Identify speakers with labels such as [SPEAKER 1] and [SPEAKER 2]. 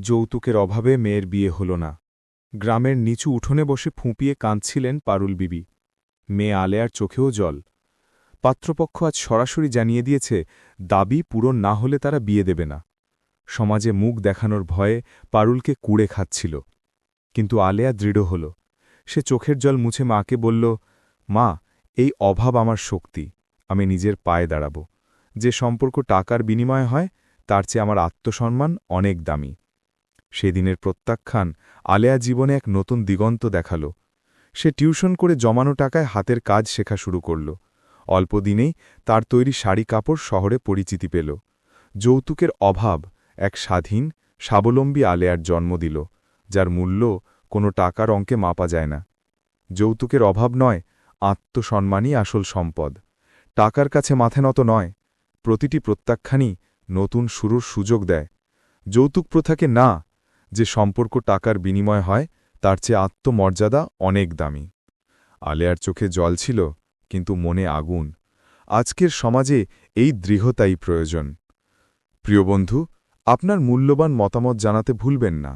[SPEAKER 1] যৌতুকের অভাবে মেয়ের বিয়ে হল না। গ্রামের নিচু উঠোনে বসে ফুঁপিয়ে কাঁদছিলেন পারুল বিবি। মেয়ে আলেয়ার চোখেও জল। পাত্রপক্ষ আজ সরাসরি জানিয়ে দিয়েছে, দাবি পূরণ না হলে তারা বিয়ে দেবে না। সমাজে মুখ দেখানোর ভয়ে পারুলকে কুড়ে খাচ্ছিল। কিন্তু আলেয়া দৃঢ় হল। সে চোখের জল মুছে মাকে বলল, মা, এই অভাব আমার শক্তি। আমি নিজের পায়ে দাঁড়াব। যে সম্পর্ক টাকার বিনিময়ে হয়, তার চেয়ে আমার আত্মসম্মান অনেক দামি। সেদিনের প্রত্যাখ্যান আলেয়া জীবনে এক নতুন দিগন্ত দেখাল। সে টিউশন করে জমানো টাকায় হাতের কাজ শেখা শুরু করল। অল্প দিনেই তার তৈরি শাড়ি কাপড় শহরে পরিচিতি পেল। যৌতুকের অভাব এক স্বাধীন, স্বাবলম্বী আলেয়ার জন্ম দিল, যার মূল্য কোনো টাকার অঙ্কে মাপা যায় না। যৌতুকের অভাব নয়, আত্মসম্মানই আসল সম্পদ। টাকার কাছে মাথে নত নয়, প্রতিটি প্রত্যাখ্যানই নতুন শুরুর সুযোগ দেয়। যৌতুক প্রথাকে না যে সম্পর্ক টাকার বিনিময় হয়, তার চেয়ে আত্মমর্যাদা অনেক দামি। আলেয়ার চোখে জল ছিল, কিন্তু মনে আগুন। আজকের সমাজে এই দৃঢ়তাই প্রয়োজন। প্রিয় বন্ধু, আপনার মূল্যবান মতামত জানাতে ভুলবেন না।